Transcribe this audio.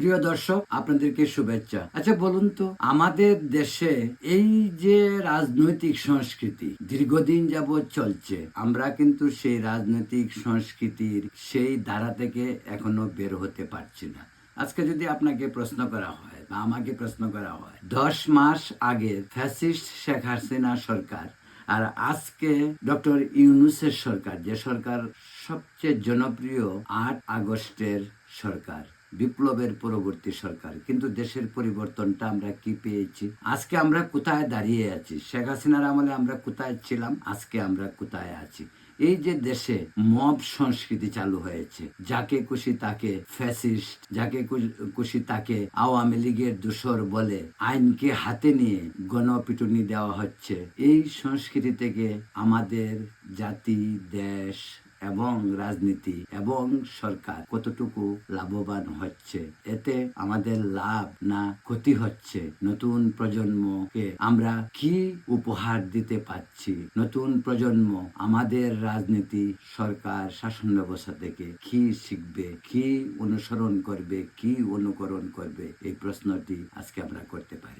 প্রিয় দর্শক, আপনাদেরকে শুভেচ্ছা। আচ্ছা বলুন তো, আমাদের দেশে এই যে রাজনৈতিক সংস্কৃতি দীর্ঘদিন যাবৎ চলছে, আমরা কিন্তু সেই রাজনৈতিক সংস্কৃতির সেই ধারা থেকে এখনও বের হতে পারছি না। আজকে যদি আপনাকে প্রশ্ন করা হয় বা আমাকে প্রশ্ন করা হয়, দশ মাস আগে ফ্যাসিস্ট শেখ হাসিনা সরকার আর আজকে ডক্টর ইউনুসের সরকার, যে সরকার সবচেয়ে জনপ্রিয় আট আগস্টের সরকার বিপ্লবের পরবর্তী সরকার। কিন্তু দেশের পরিবর্তনটা আমরা কি পেয়েছি? আজকে আমরা কোথায় দাঁড়িয়ে আছি? শেখ হাসিনার আমলে আমরা কোথায় ছিলাম? আজকে আমরা কোথায় আছি? এই যে দেশে মব সংস্কৃতি চালু হয়েছে, যাকে খুশি তাকে ফ্যাসিস্ট যাকে খুশি তাকে আওয়ামী লীগের দোসর বলে আইনকে হাতে নিয়ে গণপিটুনি দেওয়া হচ্ছে, এই সংস্কৃতি থেকে আমাদের জাতি, দেশ এবং রাজনীতি এবং সরকার কতটুকু লাভবান হচ্ছে, এতে আমাদের লাভ না ক্ষতি হচ্ছে? নতুন প্রজন্মকে আমরা কি উপহার দিতে পাচ্ছি নতুন প্রজন্ম আমাদের রাজনীতি, সরকার, শাসন ব্যবস্থা থেকে কি শিখবে? কি অনুসরণ করবে? কি অনুকরণ করবে? এই প্রশ্নটি আজকে আমরা করতে পারি।